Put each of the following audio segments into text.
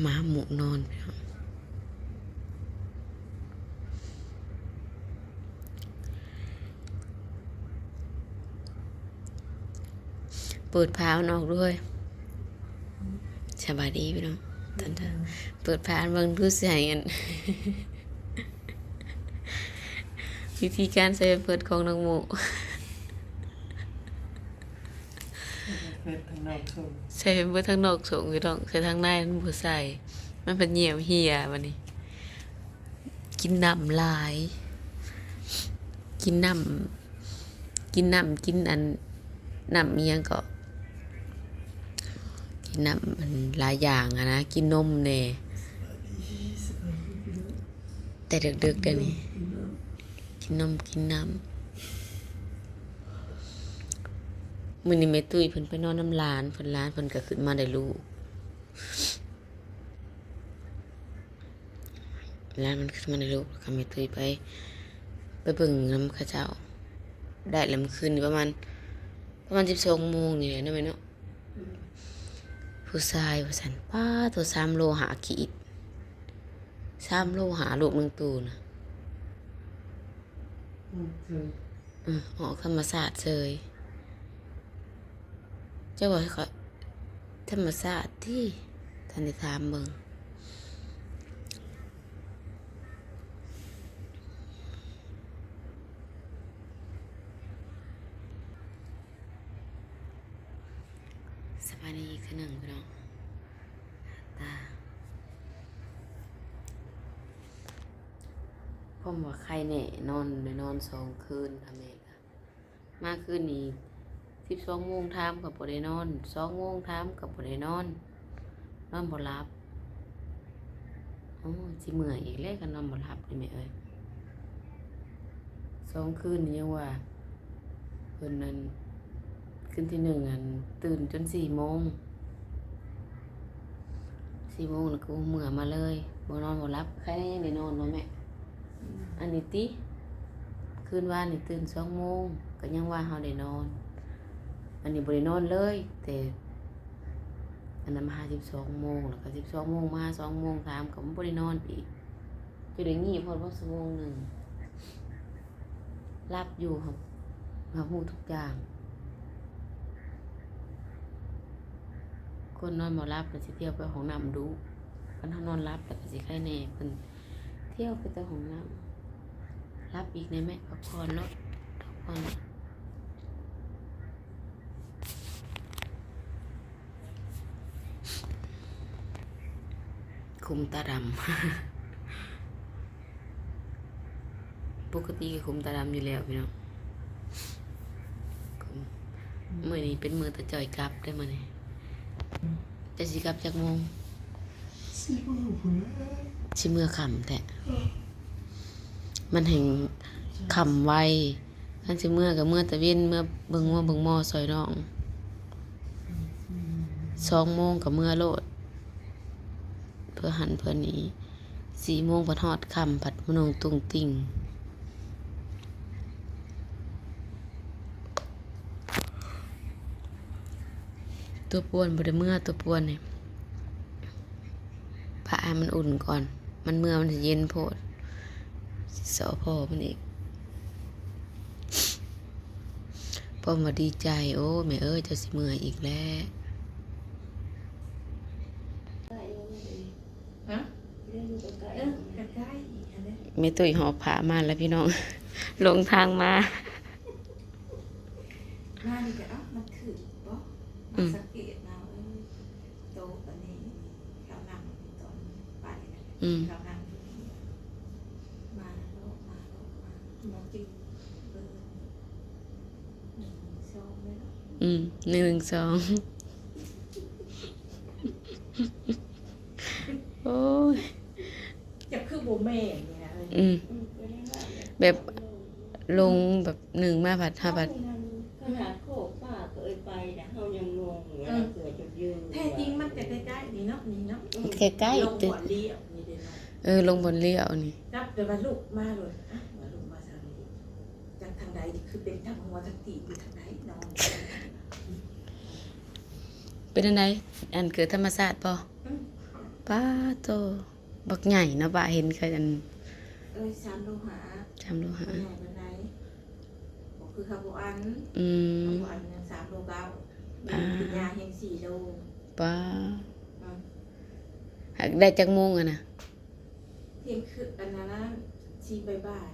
หมาหมูนอนพี่น้องเปิดพาวนอกด้วยสบายดีพี่น้องท่านเถอะเปิดพาวเบิ่งดูใส่กันวิธีการใส่เปิดของน้องหมู เปิดทางนอกส่งใส่เปิดทางนอกสูงพี่น้องใส่ทางในมันบ่ใส่ มันเป็นเหี่ยวเหี่ยวันนี้ กินน้ำลาย กินน้ำกินน้ำกินอันน้ำเมียงก็ กินน้ำมันหลายอย่างอะนะ กินนมเน่แต่ดึกๆเดี๋ยวนี้กินนมกินน้ำ มื้อนี้แม่ตุ้ยเพิ่นไปนอนน้ำหลานเพิ่นหลานเพิ่นก็ขึ้นมาได้ลูกหลานมันขึ้นมาได้ลูกแล้วก็แม่ตุ้ยไป ไปเบิ่งน้ำเข้าเจ้า ได้แล้วเมื่อคืนนี้ประมาณประมาณ12โมงนี่แหละเนาะแม่เนาะผู้ชายว่าซั่นป้าตัว3โลหาขีด3โลหาลูกหนึงตูน่ะอืมคืออืมออกธรรมศาสตร์เลยเจ้าบอกให้เขาธรรมศาสตร์ที่ท่านได้ถามเบิงสบายดีคือหนึ่งพี่น้องตาพ่อบอกใครเนี่ยนอนได้นอนสองคืนทำไมกะมาคืนนี้ สิบสองโมงทามกับบ่ได้นอนสองโมงทามกับบ่ได้นอน นอนบ่หลับโอ้สิเมื่อยอีกแล้วกันนอนบ่หลับนี่แม่เอ้ยสองคืนนี้ยังว่าเพิ่นนั้นคืนที่หนึ่งอันตื่นจนสี่โมงสี่โมงแล้วก็เมื่อมาเลยบ่นอนบ่หลับใครยังได้นอนเนาะแม่อันนี้ติคืนวานนี่ตื่นสองโมงก็ยังว่าเฮาได้นอนอั นนี้บ่ได้นอนเลย แต่อันนั้นมาหาสิบสองโมงแล้วก็สิบสองโมงมาสองโมงสามก็บ่ได้นอนอีกจะได้งีบพอดว่าชั่วโมงหนึ่งรับอยู่ครับรับทุกอย่าง คนนอนบ่รับก็สิเที่ยวไปห้องน้ำดูคนเฮานอนรับแล้วก็สิไข้แน่เพิ่นเที่ยวไปแต่ของน้ำรับอีกในแม่พักผ่อนรถพักผ่อน คุมตาดำปกติก็คุมตาดำอยู่แล้วพี่น้องคุมมื่อนี้เป็นมือตะจอยกลับได้มาเนี่ยจะสิกลับจากโมงสิบ่รู้พุ่นแหล้วชิเมื่อคำแท้มันแห่งคำไวอันชิเมื่อกับเมื่อตะเวนเมื่อเบิ่งว่าเบิ่งหมอซอยน้องสองโมงกับเมื่อโลด เพื่อหันเพื่อนี้สี่โมงพัดฮอดคำผัดมนงตุงติ่งตัวปวนบไดเมื่อตัวปวนเนี่ยผ้ามันอุ่นก่อน มันเมื่อมันจะเย็นโพดสอพอมันอีกพอมาดีใจ โอ้แม่เอ้ยจะสิเมื่ออีกแล้ว ฮะเออใกล้ๆอีก อันนี้แม่ตุ้ยหอบผ้ามาแล้วพี่น้อง ลงทางมามานี่ก็เอ้ามันคือบ่อืมามสังเกตมาเออโตปานนี้เรานั่งตอนไปนะอืมเรานั่งอยู่นี่มาโลกมาโลกมาหมอจิเออหนึ่งสองเลยเนาะอืมหนึ่งสองโอ้ยจะคือบ่แม่นนี่นะเอ้ย อืมอืมเป็นยังไงเนี่ยแบบลงแบบหนึ่งมาผัดห้าผัดขนาดโคกป้าเคยไปนะเขายังงงอยู่ว่าเกิดจุดยืนแท้จริงมันจะใกล้ๆนี่เนาะนี่เนาะใกล้ลงๆตึหัวเลี้ยวนี่เด้เนาะเออ ลงบนเลี้ยวนี่รับเดี๋ยวมาลูกมาเลยอะมาลูกมาทางนี้จากทางใดนี่คือเป็นทางหัวทางตีอยู่ทางไหนนอนเป็นอันไหนอันเกิดธรรมศาสตร์ป่ะอืมป้าโตบักใหญ่เนาะบ่าเห็นเคยอัน เอ้ยสามโลหะจำดูหามันใหญ่มันไหนบอกคือคาร์โบอันอืคามร์โบอันเนี่ยสามโลเก้ามีอ่ากินยาเฮงสี่โลป้าอืมหากได้จักโมงอะนะเที่ยงคืนอันนั้นนะชีบายบาย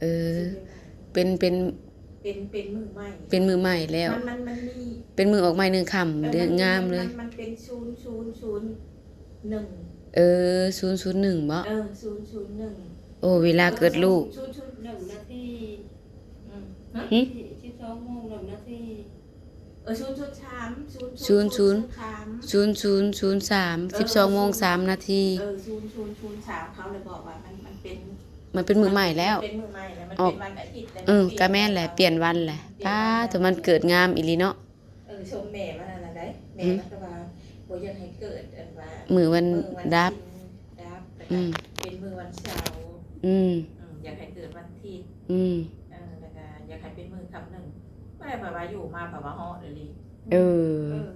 เออชีบ่ายเป็นเป็นๆเป็นเป็นมือใหม่ เป็นมือใหม่แล้ว มันมันมันมีเป็นมือออกใหม่หนึ่งคำเดือนงามเลยนมันเป็นศูนย์ศูนย์ศูนย์หนึ่ง เออศูนย์ศูนย์หนึ่งบ่เออศูนย์ศูนย์หนึ่ง โอ้เวลาเกิดลูกศูนย์ศูนย์หนึ่งนาทีอืมฮะหึ ที่สองโมงหนึ่งนาทีเออศูนย์ศูนย์สามศูนย์ศูนย์ศูนย์สามศูนย์ศูนย์ศูนย์สามสิบสองโมงสามนาที เออศูนย์ศูนย์ศูนย์สามเขาเลยบอกว่ามันมันเป็นมันเป็นมือใหม่แล้ว เป็นมือใหม่แล้วมันออกเป็นวันอาทิตย์แล้วเออปลี่ยกะแม่นแหละเปลี่ยนวันแหละป้าแต่มันเกิดงามอีหลีเนาะ เออชมแม่มันอะไรได้แม่อืมมันก็ว่าบ่อยากให้เกิดอันว่ามือวันมือวันดับชินดับแล้วอืก็มเป็นมือวันเสาร์ อืมอืมอยากให้เกิดวันอาทิตย์อืมเออแล้วก็อยากให้เป็นมือคำหนึ่งไม่ได้แบบว่าอยู่มาแบบว่าฮอดเลยเออเออ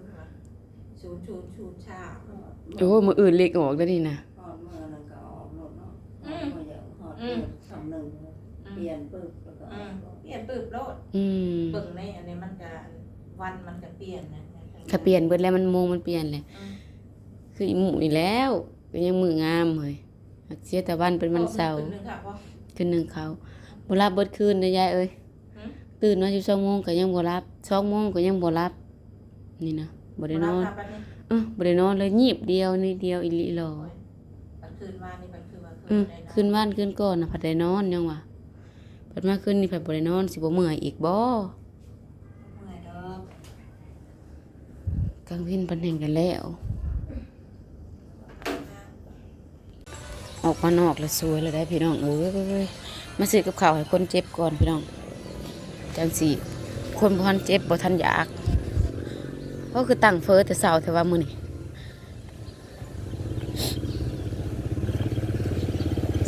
ชูนชูนชูนชา โอ้มืออื่นเล็กออกแล้วนี่นะหอดมือนั่นก็ออกรถเนาะอืมหอดมืออย่างหอดมือสองหนึ่งเปลี่ยนปึ๊บแล้วก็ออือมกรถเปลี่ยนปืบโลดอืมเบิ่งในอันนี้มันก็วันมันก็เปลี่ยนนะถ้าเปลี่ยนเบิดแล้วมันโมงมันเปลี่ยนเลยอืมคืออีหมูนี่แล้วก็ยังมืองามเลย หักเสียแต่วันเป็นวันเสาร์ขึ้นหนึ่งค่ะพ่อคืนหนึ่งเขาบ่รับเบิดคืนนะยายเอ้ยหืมตื่นมาสิบสองโมงก็ยังบ่รับสองโมงก็ยังบ่รับ นี่นะบ่ได้นอนรับรับอันนี้เออบ่ได้นอนเลยงีบเดียวนี่เดียวอีหลีหลอมันคืนวานนี่มันคือว่าอืมได้ะคืนว่านคืนก่อนน่ะผัดได้นอนยังวะผัดมาคืนนี่ผัดบ่ได้นอนสิบ่เมื่อยอีกบ่เมื่อยดอกกลางวินปันแห่งกันแล้ว ออกมานอกแล้วสวยแล้วได้พี่น้องเอ้ยมาซื้อกับข้าวให้คนเจ็บก่อนพี่น้องจังสิคนบ่ทันเจ็บบ่ทันอยากก็คือตั้งเฟอแต่เช้าแต่ว่ามือนี้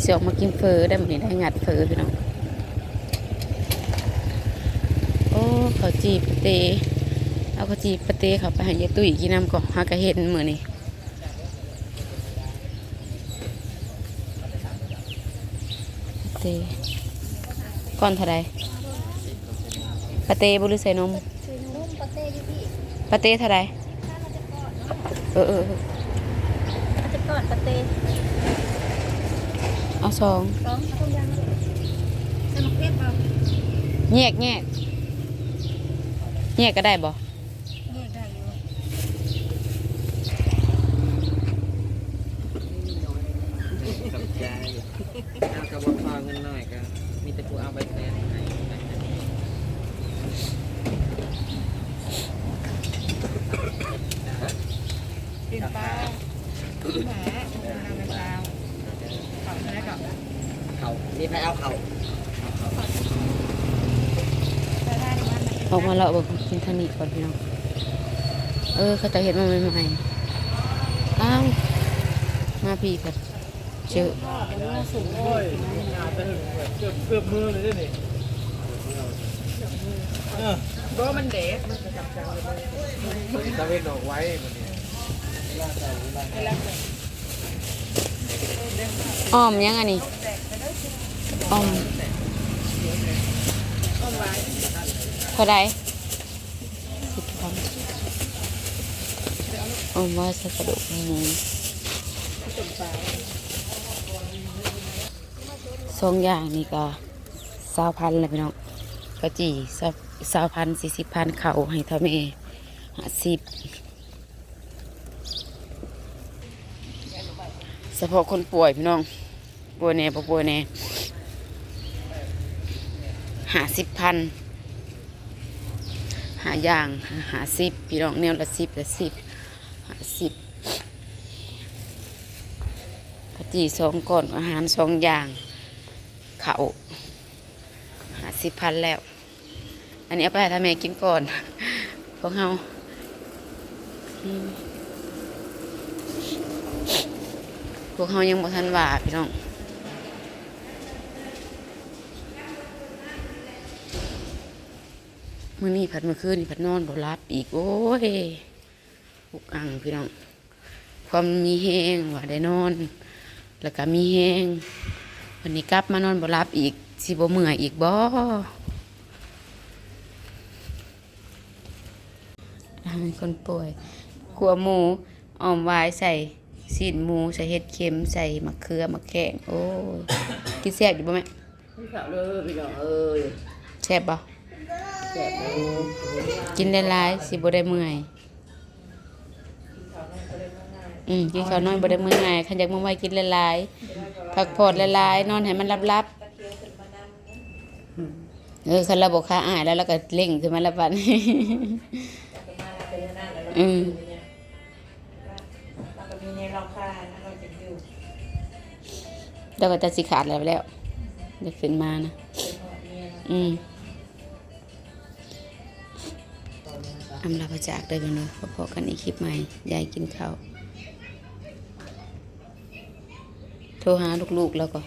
สิออกมากินเฟอได้มือนี้ได้งัดเฟอพี่น้องโอ้เขาจีบเตเอาข้าจีปเตเขาไปห้ยายตุ้ยกินน้ำก่อนหากะเห็นมือนี้ ปะเตก่อนเท่าใดปะเตบ่หรือใส่นมซื้อนุ่มปาเต้ดิพี่ปะเตเท่าใดถ้าเราจะก่อนเนาะเออเออเออเราจะก่อนปาเต้เอาสองร้องทุกอย่างเลยสนุกเรียบเราแยกแยกแยกก็ได้บ่แยกได้อยู่กับใจ เงินหน่อยก็มีแต่ผู้เอาไปแทนให้เป็นปลาหมาน้ำมะพร้าวเขาใช่ไหมก่อนเขามีใครเอาเขาถ้าได้ในวันมันออกมาเลาะเบ่กินทางนี้ก่อนพี่น้อง เออ เขาจะเห็นมาใหม่ๆอ้าว มาพี่ก่อน เจอพ่อเป็นว่าสูงโอ้มึงเกือบเกือบมือเลยด้วยนี่เออก็มันเด็กตะเวนออกไว้มันนี่อ้อมยังอันนี้อ้อมเท่าไรสิบพันอ้อมว่าใส่กระดูกหม สองอย่างนี่ก็สาวพันเลยพี่น้องกะจีสาวสาวพันสี่สิบพันเข่าให้ทำเอห้าสิบเฉพาะคนป่วยพี่น้องป่วยแน่บ่ป่วยแน่หาสิบพันหาอย่างหาสิบพี่น้องแนวละสิบละสิบหาสิบกะจีสองก่อนอาหารสองอย่าง เขาหาสิพันแล้ว อันนี้เอาไปให้ทำแม่กินก่อนพวกเฮาพวกเฮายังบ่ทันว่าพี่น้องมื้อนี้ผัดมื่อคืนนี่ผัดนอนบ่หลับอีกโอ้ยอุกอังพี่น้อง ความมีแห้งว่าได้นอน แล้วก็มีแห้ง วันนี้กลับมานอนบ่รับอีกสิบ่เมื่อยอีกบ่อ่าเป็นคนป่วยขัวหมูอ้อมวายใส่ซีนหมูใส่เห็ดเค็มใส่มะเขือมะแขงโอ้ยกินแซ่บอยู่บ่แม่พี่สาวเลยพี่น้องเอ้ยแซ่บบ่แซ่บเลยกินหลายๆสิบ่ได้เมื่อยอืมกินข้าวน้อยบ่ได้เมื่อยง่ายคันอยากมาไว้กินหลายๆ พักผ่อนหลายๆนอนให้มันรับๆเออคันเราบ่ค้าอายแล้วเราก็เล่งขึ้นมาแล้วบัดอืมเราก็มีในเราค่านะเราจะอยู่เราก็จะสิขาดแล้วแล้วเดี๋ยวขึ้นมานะเป็นหอดเนี่ยนะอืมอำลาพระจากเด้อพี่น้องพบกันในคลิปใหม่ ยายกินข้าว โทรหาลูกๆแล้วก็